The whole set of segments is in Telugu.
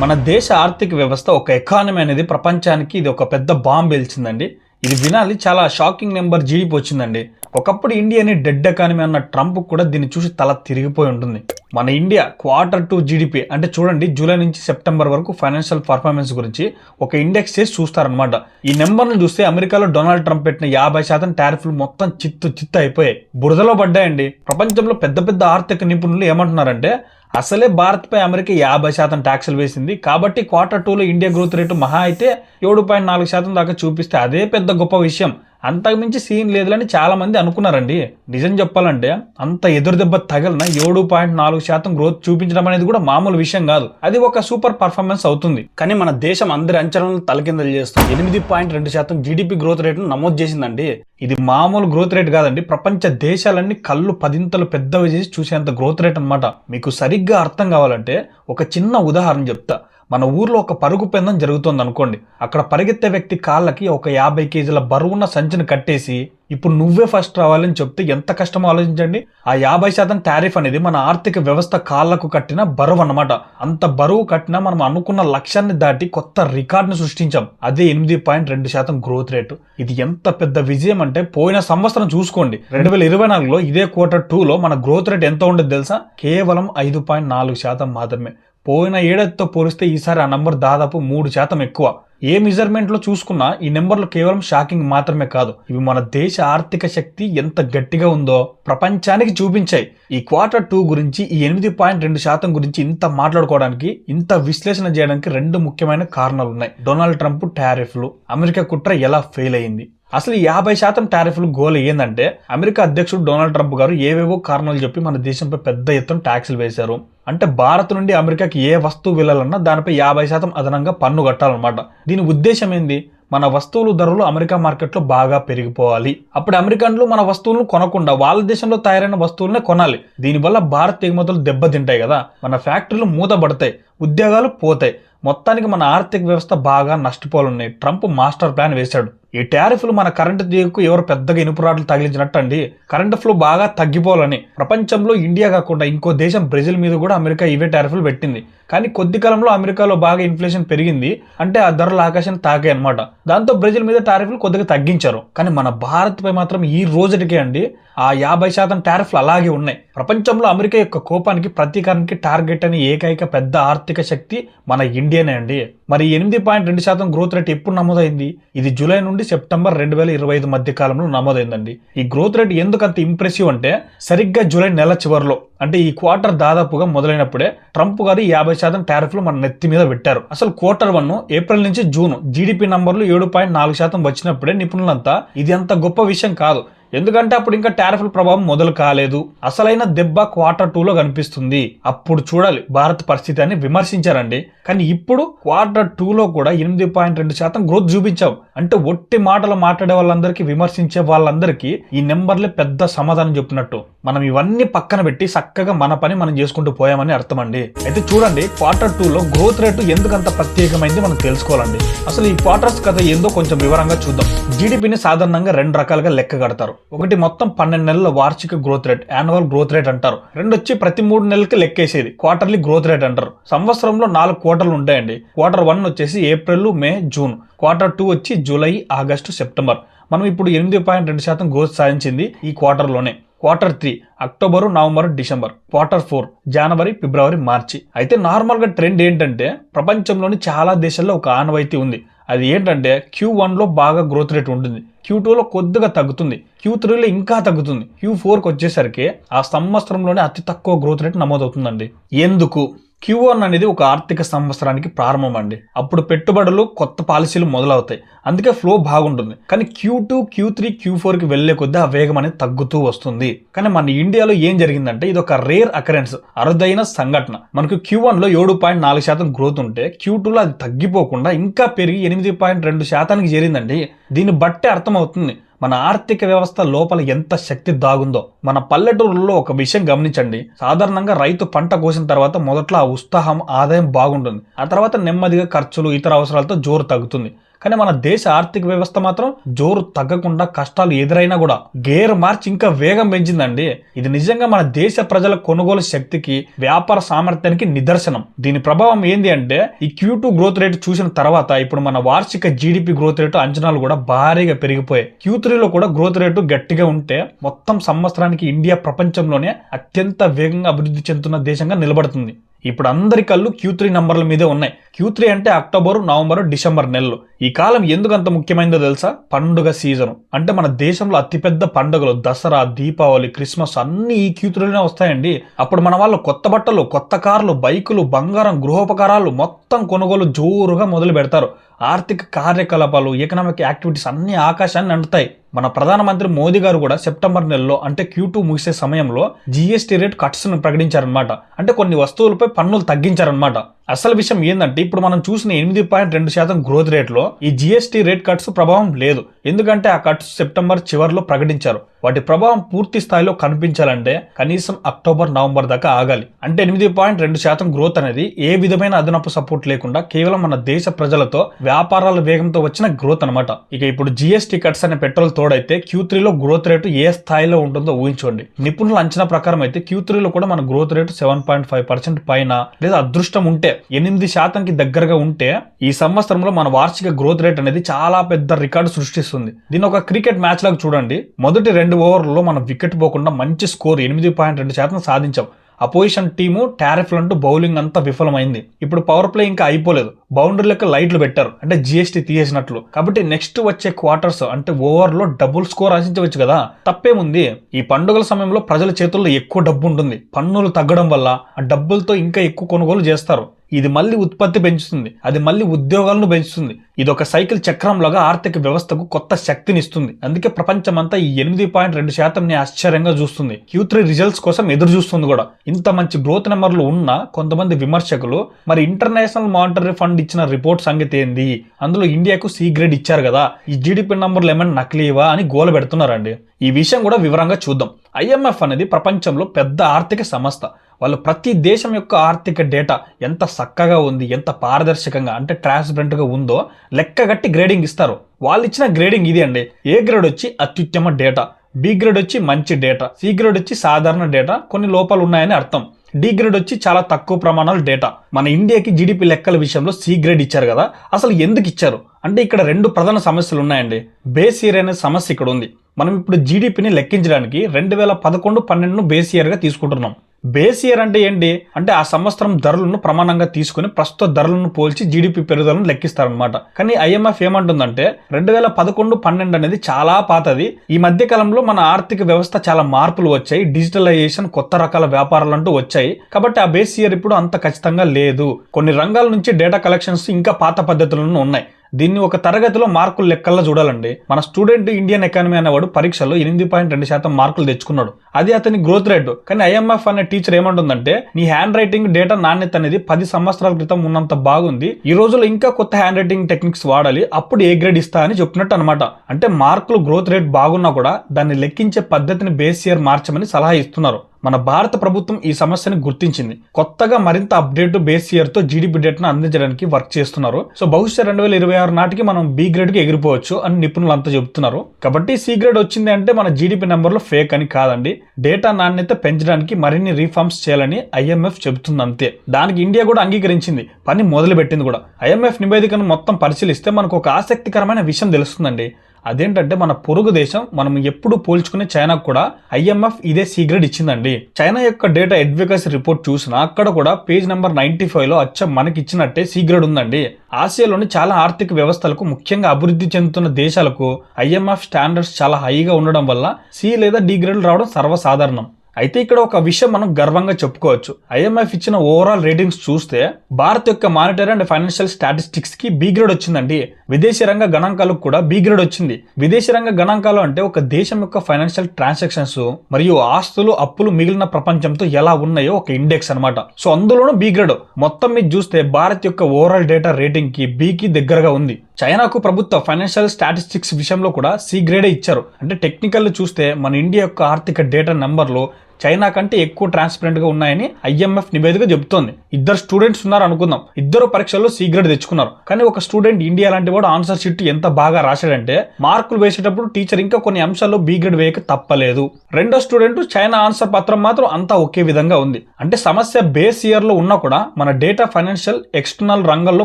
మన దేశ ఆర్థిక వ్యవస్థ ఒక ఎకానమీ అనేది ప్రపంచానికి ఇది ఒక పెద్ద బాంబు వెలిచిందండి ఇది వినాలి చాలా షాకింగ్ నెంబర్ జీడిపి వచ్చిందండి. ఒకప్పుడు ఇండియాని డెడ్ ఎకానమీ అన్న ట్రంప్ కూడా దీన్ని చూసి తల తిరిగిపోయి ఉంటుంది. మన ఇండియా క్వార్టర్ టు జీడిపి అంటే చూడండి జూలై నుంచి సెప్టెంబర్ వరకు ఫైనాన్షియల్ పర్ఫార్మెన్స్ గురించి ఒక ఇండెక్స్ చేసి చూస్తారనమాట ఈ నెంబర్ను చూస్తే అమెరికాలో డొనాల్డ్ ట్రంప్ పెట్టిన యాభై శాతం టారిఫ్లు మొత్తం చిత్తు చిత్తు అయిపోయాయి. బురదలో పడ్డాయండి. ప్రపంచంలో పెద్ద పెద్ద ఆర్థిక నిపుణులు ఏమంటున్నారంటే అసలే భారత్పై అమెరికా యాభై శాతం ట్యాక్సులు వేసింది. కాబట్టి క్వార్టర్ టూలో ఇండియా గ్రోత్ రేటు మహా అయితే ఏడు పాయింట్ నాలుగు శాతం దాకా చూపిస్తే అదే పెద్ద గొప్ప విషయం. అంతకుమించి సీన్ లేదులని చాలామంది అనుకున్నారండి. నిజం చెప్పాలంటే అంత ఎదురు దెబ్బ తగిలిన ఏడు పాయింట్ నాలుగు శాతం గ్రోత్ చూపించడం అనేది కూడా మామూలు విషయం కాదు. అది ఒక సూపర్ పర్ఫార్మెన్స్ అవుతుంది. కానీ మన దేశం అందరి అంచనాలను తలకిందలు చేస్తుంది. ఎనిమిది పాయింట్ రెండు శాతం జీడిపి గ్రోత్ రేట్ను నమోదు చేసిందండి. ఇది మామూలు గ్రోత్ రేట్ కాదండి. ప్రపంచ దేశాలన్నీ కళ్ళు పదింతలు పెద్దవి చేసి చూసేంత గ్రోత్ రేట్ అనమాట మీకు సరిగ్గా అర్థం కావాలంటే ఒక చిన్న ఉదాహరణ చెప్తా. మన ఊర్లో ఒక పరుగు పందెం జరుగుతుంది అనుకోండి అక్కడ పరిగెత్తే వ్యక్తి కాళ్ళకి ఒక యాభై కేజీల బరువున్న సంచిని కట్టేసి ఇప్పుడు నువ్వే ఫస్ట్ రావాలని చెప్తే ఎంత కష్టమో ఆలోచించండి? ఆ యాభై శాతం టారిఫ్ అనేది మన ఆర్థిక వ్యవస్థ కాళ్ళకు కట్టిన బరువు అనమాట అంత బరువు కట్టినా మనం అనుకున్న లక్ష్యాన్ని దాటి కొత్త రికార్డుని సృష్టించాం. అదే ఎనిమిది పాయింట్ రెండు శాతం గ్రోత్ రేటు. ఇది ఎంత పెద్ద విజయం అంటే పోయిన సంవత్సరం చూసుకోండి. రెండు వేల ఇరవై నాలుగులో ఇదే క్వార్టర్ టూలో మన గ్రోత్ రేట్ ఎంత ఉండేది తెలుసా? కేవలం ఐదు పాయింట్ నాలుగు శాతం మాత్రమే. పోయిన ఏడాదితో పోలిస్తే ఈసారి ఆ నంబర్ దాదాపు మూడు శాతం ఎక్కువ. ఏ మెజర్మెంట్లో చూసుకున్నా ఈ నెంబర్లు కేవలం షాకింగ్ మాత్రమే కాదు. ఇవి మన దేశ ఆర్థిక శక్తి ఎంత గట్టిగా ఉందో ప్రపంచానికి చూపించాయి. ఈ క్వార్టర్ టూ గురించి ఈ ఎనిమిది పాయింట్ రెండు శాతం గురించి ఇంత మాట్లాడుకోవడానికి ఇంత విశ్లేషణ చేయడానికి రెండు ముఖ్యమైన కారణాలు ఉన్నాయి డొనాల్డ్ ట్రంప్ టారిఫ్లు అమెరికా కుట్ర ఎలా ఫెయిల్ అయింది? అసలు యాభై శాతం టారిఫ్లు గోల్ ఏంటంటే అమెరికా అధ్యక్షుడు డొనాల్డ్ ట్రంప్ గారు ఏవేవో కారణాలు చెప్పి మన దేశంపై పెద్ద ఎత్తున ట్యాక్స్లు వేశారు. అంటే భారత్ నుండి అమెరికాకి ఏ వస్తువు వెళ్ళాలన్నా దానిపై యాభై శాతం అదనంగా పన్ను కట్టాలన్నమాట. దీని ఉద్దేశం ఏంది? మన వస్తువులు ధరలు అమెరికా మార్కెట్లో బాగా పెరిగిపోవాలి. అప్పుడు అమెరికన్లు మన వస్తువులను కొనకుండా వాళ్ళ దేశంలో తయారైన వస్తువులనే కొనాలి. దీనివల్ల భారత్ ఎగుమతులు దెబ్బతింటాయి కదా. మన ఫ్యాక్టరీలు మూతపడతాయి ఉద్యోగాలు పోతాయి. మొత్తానికి మన ఆర్థిక వ్యవస్థ బాగా నష్టపోవాలన్నాయి ట్రంప్ మాస్టర్ ప్లాన్ వేశాడు. ఈ టారిఫ్లు మన కరెంటు దిగుకు ఎవరు పెద్దగా ఇనుపురాట్లు తగిలించినట్టు అండి కరెంటు ఫ్లో బాగా తగ్గిపోవాలని. ప్రపంచంలో ఇండియా కాకుండా ఇంకో దేశం బ్రెజిల్ మీద కూడా అమెరికా ఇవే టారిఫ్లు పెట్టింది. కానీ కొద్ది కాలంలో అమెరికాలో బాగా ఇన్ఫ్లేషన్ పెరిగింది. అంటే ఆ ధరలు ఆకాశాన్ని తాకాయి అనమాట దాంతో బ్రెజిల్ మీద టారిఫ్లు కొద్దిగా తగ్గించారు. కానీ మన భారత్పై మాత్రం ఈ రోజుటికే అండి ఆ యాభై శాతం టారిఫ్లు అలాగే ఉన్నాయి. ప్రపంచంలో అమెరికా యొక్క కోపానికి ప్రతీకారానికి టార్గెట్ అని ఏకైక పెద్ద ఆర్థిక శక్తి మన ఇండియానే అండి. మరి ఎనిమిది పాయింట్ రెండు శాతం గ్రోత్ రేట్ ఎప్పుడు నమోదైంది? ఇది జూలై నుండి సెప్టెంబర్ రెండు వేల ఇరవై ఐదు మధ్య కాలంలో నమోదైందండి. ఈ గ్రోత్ రేట్ ఎందుకు అంత ఇంప్రెసివ్ అంటే సరిగ్గా జూలై నెల చివరిలో అంటే ఈ క్వార్టర్ దాదాపుగా మొదలైనప్పుడే ట్రంప్ గారు యాభై శాతం టారిఫ్లు మన నెత్తి మీద పెట్టారు. అసలు క్వార్టర్ వన్ ఏప్రిల్ నుంచి జూన్ జీడిపి నంబర్లు ఏడు పాయింట్ నాలుగు శాతం వచ్చినప్పుడే నిపుణులంతా ఇది అంత గొప్ప విషయం కాదు. ఎందుకంటే అప్పుడు ఇంకా టారిఫ్ల ప్రభావం మొదలు కాలేదు. అసలైన దెబ్బ క్వార్టర్ టూలో కనిపిస్తుంది. అప్పుడు చూడాలి. భారత్ పరిస్థితి అని విమర్శించారండి. కానీ ఇప్పుడు క్వార్టర్ టూలో కూడా ఎనిమిది పాయింట్ రెండు శాతం గ్రోత్ చూపించాం. అంటే ఒట్టి మాటలు మాట్లాడే వాళ్ళందరికీ విమర్శించే వాళ్ళందరికీ ఈ నెంబర్లే పెద్ద సమాధానం చెప్పినట్టు మనం ఇవన్నీ పక్కన పెట్టి చక్కగా మన పని మనం చేసుకుంటూ పోయామని అర్థమండి. అయితే చూడండి క్వార్టర్ టూలో గ్రోత్ రేటు ఎందుకంత ప్రత్యేకమైంది మనం తెలుసుకోవాలండి. అసలు ఈ క్వార్టర్స్ కథ ఏందో కొంచెం వివరంగా చూద్దాం. జీడిపిని సాధారణంగా రెండు రకాలుగా లెక్క కడతారు. ఒకటి మొత్తం పన్నెండు నెలల వార్షిక growth rate annual growth rate అంటారు. రెండు వచ్చి ప్రతి మూడు నెలలకి లెక్కేసేది. క్వార్టర్లీ గ్రోత్ రేట్ అంటారు. సంవత్సరంలో నాలుగు క్వార్టర్లు ఉంటాయండి. క్వార్టర్ వన్ వచ్చేసి April May June. Quarter two వచ్చి జూలై ఆగస్టు సెప్టెంబర్. మనం ఇప్పుడు ఎనిమిది పాయింట్ రెండు శాతం గ్రోత్ సాధించింది ఈ క్వార్టర్లోనే quarter three October November December. Quarter four జనవరి ఫిబ్రవరి మార్చి అయితే నార్మల్గా ట్రెండ్ ఏంటంటే ప్రపంచంలోని చాలా దేశాల్లో ఒక ఆనవాయితీ ఉంది. అది ఏంటంటే క్యూ వన్లో బాగా గ్రోత్ రేట్ ఉంటుంది. క్యూ టూలో కొద్దిగా తగ్గుతుంది. క్యూ త్రీలో ఇంకా తగ్గుతుంది. క్యూ ఫోర్కి వచ్చేసరికి ఆ సంవత్సరంలోనే అతి తక్కువ గ్రోత్ రేట్ నమోదవుతుందండి. ఎందుకు? క్యూఆన్ అనేది ఒక ఆర్థిక సంవత్సరానికి ప్రారంభం అండి. అప్పుడు పెట్టుబడులు కొత్త పాలసీలు మొదలవుతాయి. అందుకే ఫ్లో బాగుంటుంది. కానీ Q two Q three Q ఫోర్కి వెళ్ళే కొద్దీ ఆ వేగం అనేది తగ్గుతూ వస్తుంది. కానీ మన ఇండియాలో ఏం జరిగిందంటే ఇది ఒక రేర్ అకరెన్స్ అరుదైన సంఘటన. మనకు క్యూ వన్లో ఏడు పాయింట్ నాలుగు శాతం గ్రోత్ ఉంటే క్యూ టూలో అది తగ్గిపోకుండా ఇంకా పెరిగి ఎనిమిది పాయింట్ రెండు శాతానికి చేరిందండి. దీన్ని బట్టే అర్థమవుతుంది. మన ఆర్థిక వ్యవస్థ లోపల ఎంత శక్తి దాగుందో. మన పల్లెటూరులో ఒక విషయం గమనించండి. సాధారణంగా రైతు పంట కోసిన తర్వాత మొదట్లో ఆ ఉత్సాహం ఆదాయం బాగుంటుంది. ఆ తర్వాత నెమ్మదిగా ఖర్చులు ఇతర అవసరాలతో జోరు తగ్గుతుంది. కానీ మన దేశ ఆర్థిక వ్యవస్థ మాత్రం జోరు తగ్గకుండా కష్టాలు ఎదురైనా కూడా గేర్ మార్చి ఇంకా వేగం పెంచిందండి. ఇది నిజంగా మన దేశ ప్రజల కొనుగోలు శక్తికి వ్యాపార సామర్థ్యానికి నిదర్శనం. దీని ప్రభావం ఏంది అంటే ఈ క్యూ టూ గ్రోత్ రేట్ చూసిన తర్వాత ఇప్పుడు మన వార్షిక జీడిపి గ్రోత్ రేటు అంచనాలు కూడా భారీగా పెరిగిపోయాయి. క్యూ త్రీలో కూడా గ్రోత్ రేటు గట్టిగా ఉంటే మొత్తం సంవత్సరానికి ఇండియా ప్రపంచంలోనే అత్యంత వేగంగా అభివృద్ధి చెందుతున్న దేశంగా నిలబడుతుంది. ఇప్పుడు అందరి కళ్ళు క్యూ త్రీ నంబర్ల మీదే ఉన్నాయి. క్యూ త్రీ అంటే అక్టోబర్ నవంబర్ డిసెంబర్ నెలలు. ఈ కాలం ఎందుకు అంత ముఖ్యమైనదో తెలుసా? పండుగ సీజన్. అంటే మన దేశంలో అతిపెద్ద పండుగలు దసరా దీపావళి క్రిస్మస్ అన్ని ఈ క్యూ త్రీలోనే వస్తాయండి. అప్పుడు మన వాళ్ళు కొత్త బట్టలు కొత్త కార్లు బైకులు బంగారం గృహోపకారాలు మొత్తం కొనుగోలు జోరుగా మొదలు పెడతారు. ఆర్థిక కార్యకలాపాలు ఎకనామిక్ యాక్టివిటీస్ అన్ని ఆకాశాన్ని అంటుతాయి. మన ప్రధానమంత్రి మోదీ గారు కూడా సెప్టెంబర్ నెలలో అంటే క్యూ టూ ముగిసే సమయంలో జీఎస్టీ రేట్ కట్స్ను ప్రకటించారనమాట అంటే కొన్ని వస్తువులపై పన్నులు తగ్గించారనమాట అసలు విషయం ఏంటంటే ఇప్పుడు మనం చూసిన ఎనిమిది పాయింట్ రెండు శాతం గ్రోత్ రేట్లో ఈ జీఎస్టీ రేట్ కట్స్ ప్రభావం లేదు. ఎందుకంటే ఆ కట్స్ సెప్టెంబర్ చివరిలో ప్రకటించారు. వాటి ప్రభావం పూర్తి స్థాయిలో కనిపించాలంటే కనీసం అక్టోబర్ నవంబర్ దాకా ఆగాలి. అంటే ఎనిమిది పాయింట్ రెండు శాతం గ్రోత్ అనేది ఏ విధమైన అదనపు సపోర్ట్ లేకుండా కేవలం మన దేశ ప్రజలతో వ్యాపారాల వేగంతో వచ్చిన గ్రోత్ అనమాట ఇక ఇప్పుడు జీఎస్టీ కట్స్ అనే పెట్రోల్ తోడైతే క్యూ త్రీలో గ్రోత్ రేటు ఏ స్థాయిలో ఉంటుందో ఊహించుకోండి. నిపుణుల అంచనా ప్రకారం అయితే క్యూ త్రీలో కూడా మన growth rate seven point five percent పైన లేదా అదృష్టం ఉంటే ఎనిమిది శాతంకి దగ్గరగా ఉంటే ఈ సంవత్సరంలో మన వార్షిక గ్రోత్ రేట్ అనేది చాలా పెద్ద రికార్డు సృష్టిస్తుంది. దీని ఒక క్రికెట్ మ్యాచ్ లాగా చూడండి. మొదటి రెండు ఓవర్లలో మనం వికెట్ పోకుండా మంచి స్కోర్ ఎనిమిది పాయింట్ రెండు శాతం సాధించాం. అపోజిషన్ టీము టారిఫ్లు అంటూ బౌలింగ్ అంతా విఫలమైంది. ఇప్పుడు పవర్ ప్లే ఇంకా అయిపోలేదు. బౌండరీలకు లైట్లు పెట్టారు. అంటే జిఎస్టీ తీసేసినట్లు. కాబట్టి నెక్స్ట్ వచ్చే క్వార్టర్స్ అంటే ఓవర్లో డబుల్ స్కోర్ ఆశించవచ్చు కదా. తప్పేముంది? ఈ పండుగల సమయంలో ప్రజల చేతుల్లో ఎక్కువ డబ్బు ఉంటుంది. పన్నులు తగ్గడం వల్ల ఆ డబ్బులతో ఇంకా ఎక్కువ కొనుగోలు చేస్తారు. ఇది మళ్ళీ ఉత్పత్తి పెంచుతుంది. అది మళ్ళీ ఉద్యోగాలను పెంచుతుంది. ఇది ఒక సైకిల్ చక్రంలాగా ఆర్థిక వ్యవస్థకు కొత్త శక్తిని ఇస్తుంది అందుకే ప్రపంచమంతా ఈ ఎనిమిది పాయింట్ రెండు శాతం ఆశ్చర్యంగా చూస్తుంది. క్యూ త్రీ రిజల్ట్స్ కోసం ఎదురు చూస్తుంది కూడా. ఇంత మంచి గ్రోత్ నెంబర్లు ఉన్న కొంతమంది విమర్శకులు మరి ఇంటర్నేషనల్ మానిటరీ ఫండ్ ఇచ్చిన రిపోర్ట్ సంగతి ఏంది? అందులో ఇండియాకు సి గ్రేడ్ ఇచ్చారు కదా. ఈ జీడిపి నంబర్లు ఏమైనా నకిలీవా అని గోల పెడుతున్నారండి. ఈ విషయం కూడా వివరంగా చూద్దాం. ఐఎంఎఫ్ అనేది ప్రపంచంలో పెద్ద ఆర్థిక సంస్థ. వాళ్ళు ప్రతి దేశం యొక్క ఆర్థిక డేటా ఎంత చక్కగా ఉంది ఎంత పారదర్శకంగా అంటే ట్రాన్స్పరెంట్గా ఉందో లెక్కగట్టి గ్రేడింగ్ ఇస్తారు. వాళ్ళు ఇచ్చిన గ్రేడింగ్ ఇది అండి. ఏ గ్రేడ్ వచ్చి అత్యుత్తమ డేటా బి గ్రేడ్ వచ్చి మంచి డేటా సి గ్రేడ్ వచ్చి సాధారణ డేటా కొన్ని లోపాలు ఉన్నాయని అర్థం. డి గ్రేడ్ వచ్చి చాలా తక్కువ ప్రమాణాల డేటా మన ఇండియాకి జీడిపి లెక్కల విషయంలో సి గ్రేడ్ ఇచ్చారు కదా అసలు ఎందుకు ఇచ్చారు? అంటే ఇక్కడ రెండు ప్రధాన సమస్యలు ఉన్నాయండి. బేస్ ఇయర్ అనే సమస్య ఇక్కడ ఉంది. మనం ఇప్పుడు జీడిపిని లెక్కించడానికి రెండు వేల పదకొండు పన్నెండును బేస్ ఇయర్గా తీసుకుంటున్నాం. బేస్ ఇయర్ అంటే ఏంటి? అంటే ఆ సంవత్సరం ధరలను ప్రమాణంగా తీసుకుని ప్రస్తుత ధరలను పోల్చి జీడిపి పెరుగుదలను లెక్కిస్తారనమాట కానీ ఐఎంఎఫ్ ఏమంటుందంటే రెండు వేల పదకొండు పన్నెండు అనేది చాలా పాతది. ఈ మధ్య కాలంలో మన ఆర్థిక వ్యవస్థ చాలా మార్పులు వచ్చాయి. డిజిటలైజేషన్ కొత్త రకాల వ్యాపారాలు అంటూ వచ్చాయి. కాబట్టి ఆ బేస్ ఇయర్ ఇప్పుడు అంత ఖచ్చితంగా లేదు. కొన్ని రంగాల నుంచి డేటా కలెక్షన్స్ ఇంకా పాత పద్ధతులను ఉన్నాయి. దీన్ని ఒక తరగతిలో మార్కులు లెక్కల్లో చూడాలండి. మన స్టూడెంట్ ఇండియన్ ఎకానమీ అనేవాడు పరీక్షలో ఎనిమిది పాయింట్ రెండు శాతం మార్కులు తెచ్చుకున్నాడు. అది అతని గ్రోత్ రేట్. కానీ ఐఎంఎఫ్ అనే టీచర్ ఏమంటుందంటే నీ హ్యాండ్ రైటింగ్ డేటా నాణ్యత అనేది పది సంవత్సరాల క్రితం ఉన్నంత బాగుంది. ఈ రోజుల్లో ఇంకా కొత్త హ్యాండ్ రైటింగ్ టెక్నిక్స్ వాడాలి. అప్పుడు ఏ గ్రేడ్ ఇస్తా అని చెప్పినట్టు అనమాట అంటే మార్కులు గ్రోత్ రేట్ బాగున్నా కూడా దాన్ని లెక్కించే పద్ధతిని బేస్ ఇయర్ మార్చమని సలహా ఇస్తున్నారు. మన భారత ప్రభుత్వం ఈ సమస్యను గుర్తించింది. కొత్తగా మరింత అప్డేట్ బేస్ ఇయర్తో జీడిపి డేట్ను అందించడానికి వర్క్ చేస్తున్నారు. సో బహుశా రెండు వేల ఇరవై ఆరు నాటికి మనం బి గ్రేడ్కి ఎగిరిపోవచ్చు అని నిపుణులు అంతా చెబుతున్నారు. కాబట్టి సి గ్రేడ్ వచ్చింది అంటే మన జీడిపి నెంబర్లో ఫేక్ అని కాదండి. డేటా నాణ్యత పెంచడానికి మరిన్ని రీఫార్మ్స్ చేయాలని ఐఎంఎఫ్ చెబుతుంది అంతే దానికి ఇండియా కూడా అంగీకరించింది. పని మొదలుపెట్టింది కూడా. ఐఎంఎఫ్ నివేదికను మొత్తం పరిశీలిస్తే మనకు ఒక ఆసక్తికరమైన విషయం తెలుస్తుందండి. అదేంటంటే మన పొరుగు దేశం మనం ఎప్పుడు పోల్చుకునే చైనాకు కూడా ఐఎంఎఫ్ ఇదే సీగ్రెడ్ ఇచ్చిందండి. చైనా యొక్క డేటా అడ్వకసీ రిపోర్ట్ చూసినా అక్కడ కూడా పేజ్ నెంబర్ నైన్టీ ఫైవ్లో అచ్చ మనకి ఇచ్చినట్టే సీక్రెట్ ఉందండి. ఆసియాలోని చాలా ఆర్థిక వ్యవస్థలకు ముఖ్యంగా అభివృద్ధి చెందుతున్న దేశాలకు ఐఎంఎఫ్ స్టాండర్డ్స్ చాలా హైగా ఉండడం వల్ల సి లేదా డి గ్రేడ్లు రావడం సర్వసాధారణం. అయితే ఇక్కడ ఒక విషయం మనం గర్వంగా చెప్పుకోవచ్చు. ఐఎంఎఫ్ ఇచ్చిన ఓవరాల్ రేటింగ్స్ చూస్తే భారత్ యొక్క మానిటరీ అండ్ ఫైనాన్షియల్ స్టాటిస్టిక్స్కి బి గ్రేడ్ వచ్చిందండి. విదేశీ రంగ గణాంకాలకు కూడా బి గ్రేడ్ వచ్చింది. విదేశీ రంగ గణాంకాలు అంటే ఒక దేశం యొక్క ఫైనాన్షియల్ ట్రాన్సాక్షన్స్ మరియు ఆస్తులు అప్పులు మిగిలిన ప్రపంచంతో ఎలా ఉన్నాయో ఒక ఇండెక్స్ అన్నమాట. సో అందులోనూ బి గ్రేడ్ మొత్తం మీద చూస్తే భారత్ యొక్క ఓవరాల్ డేటా రేటింగ్కి బి కి దగ్గరగా ఉంది. చైనాకు ప్రభుత్వ ఫైనాన్షియల్ స్టాటిస్టిక్స్ విషయంలో కూడా సి గ్రేడే ఇచ్చారు. అంటే టెక్నికల్ చూస్తే మన ఇండియా యొక్క ఆర్థిక డేటా నెంబర్లో చైనా కంటే ఎక్కువ ట్రాన్స్పరెంట్గా ఉన్నాయని ఐఎంఎఫ్ నివేదిక చెబుతోంది. ఇద్దరు స్టూడెంట్స్ ఉన్నారు అనుకుందాం. ఇద్దరు పరీక్షల్లో సి గ్రేడ్ తెచ్చుకున్నారు. కానీ ఒక స్టూడెంట్ ఇండియా లాంటి వాడు ఆన్సర్ షీట్ ఎంత బాగా రాశాడంటే మార్కులు వేసేటప్పుడు టీచర్ ఇంకా కొన్ని అంశాల్లో బి గ్రేడ్ వేయక తప్పలేదు. రెండో స్టూడెంట్ చైనా ఆన్సర్ పత్రం మాత్రం అంతా ఒకే విధంగా ఉంది. అంటే సమస్య బేస్ ఇయర్లో ఉన్నా కూడా మన డేటా ఫైనాన్షియల్ ఎక్స్టర్నల్ రంగంలో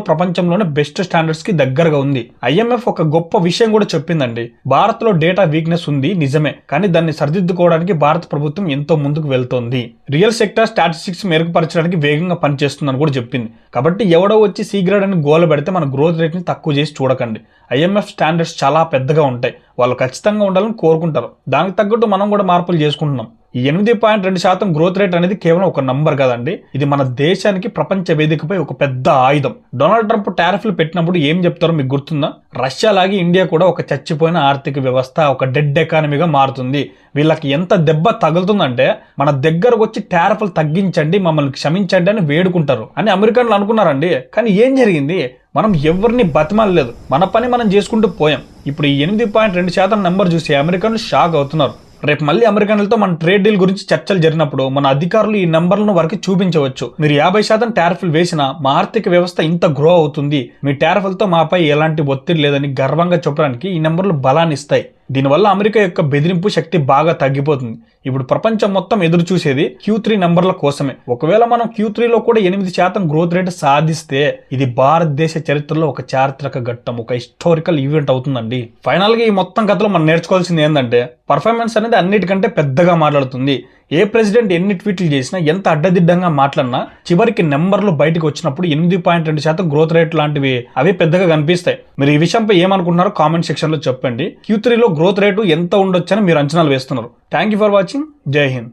ప్రపంచంలోనే బెస్ట్ స్టాండర్డ్స్కి దగ్గరగా ఉంది. ఐఎంఎఫ్ ఒక గొప్ప విషయం కూడా చెప్పిందండి. భారత్లో డేటా వీక్నెస్ ఉంది నిజమే. కానీ దాన్ని సరిదిద్దుకోవడానికి భారత ప్రభుత్వం ఎంతో ముందుకు వెళ్తోంది. రియల్ సెక్టర్ స్టాటిస్టిక్స్ మెరుగుపరచడానికి వేగంగా పనిచేస్తుందని కూడా చెప్పింది. కాబట్టి ఎవడో వచ్చి సి గ్రేడ్ అని గోల పెడితే మన గ్రోత్ రేట్ని తక్కువ చేసి చూడకండి. ఐఎంఎఫ్ స్టాండర్డ్స్ చాలా పెద్దగా ఉంటాయి. వాళ్ళు ఖచ్చితంగా ఉండాలని కోరుకుంటారు. దానికి తగ్గట్టు మనం కూడా మార్పులు చేసుకుంటున్నాం. ఎనిమిది పాయింట్ రెండు శాతం గ్రోత్ రేట్ అనేది కేవలం ఒక నంబర్ కదండి. ఇది మన దేశానికి ప్రపంచ వేదికపై ఒక పెద్ద ఆయుధం. డొనాల్డ్ ట్రంప్ టారిఫ్లు పెట్టినప్పుడు ఏం చెప్తారో మీకు గుర్తుందా? రష్యా లాగి ఇండియా కూడా ఒక చచ్చిపోయిన ఆర్థిక వ్యవస్థ ఒక డెడ్ ఎకానమీగా మారుతుంది. వీళ్ళకి ఎంత దెబ్బ తగులుతుందంటే మన దగ్గరకు వచ్చి టారిఫ్లు తగ్గించండి మమ్మల్ని క్షమించండి అని వేడుకుంటారు అని అమెరికన్లు అనుకున్నారండి. కానీ ఏం జరిగింది? మనం ఎవరిని బతిమాలలేదు మన పని మనం చేసుకుంటూ పోయాం. ఇప్పుడు ఈ ఎనిమిది పాయింట్ రెండు శాతం నెంబర్ చూసి అమెరికన్లు షాక్ అవుతున్నారు. రేపు మళ్ళీ అమెరికన్లతో మన ట్రేడ్ డీల్ గురించి చర్చలు జరిగినప్పుడు మన అధికారులు ఈ నెంబర్లను వారికి చూపించవచ్చు. మీరు యాభై శాతం టారిఫ్లు వేసినా మా ఆర్థిక వ్యవస్థ ఇంత గ్రో అవుతుంది. మీ టారిఫ్లతో మాపై ఎలాంటి ఒత్తిడి లేదని గర్వంగా చెప్పడానికి ఈ నెంబర్లు బలాన్ని ఇస్తాయి దీనివల్ల అమెరికా యొక్క బెదిరింపు శక్తి బాగా తగ్గిపోతుంది. ఇప్పుడు ప్రపంచం మొత్తం ఎదురు చూసేది క్యూ త్రీ నంబర్ల కోసమే. ఒకవేళ మనం క్యూ త్రీలో కూడా ఎనిమిది శాతం గ్రోత్ రేట్ సాధిస్తే ఇది భారతదేశ చరిత్రలో ఒక చారిత్రక ఘట్టం ఒక హిస్టారికల్ ఈవెంట్ అవుతుందండి. ఫైనల్గా ఈ మొత్తం కథలో మనం నేర్చుకోవాల్సింది ఏంటంటే పర్ఫార్మెన్స్ అనేది అన్నిటికంటే పెద్దగా మాట్లాడుతుంది. ఏ ప్రెసిడెంట్ ఎన్ని ట్వీట్లు చేసినా ఎంత అడ్డదిడ్డంగా మాట్లాడినా చివరికి నెంబర్లు బయటకు వచ్చినప్పుడు ఎనిమిది పాయింట్ రెండు శాతం గ్రోత్ రేట్ లాంటివి అవి పెద్దగా కనిపిస్తాయి. మీరు ఈ విషయంపై ఏమనుకుంటున్నారో కామెంట్ సెక్షన్లో చెప్పండి. క్యూ త్రీలో గ్రోత్ రేటు ఎంత ఉండొచ్చని మీరు అంచనాలు వేస్తున్నారు. థ్యాంక్ యూ ఫర్ వాచింగ్ జై హింద్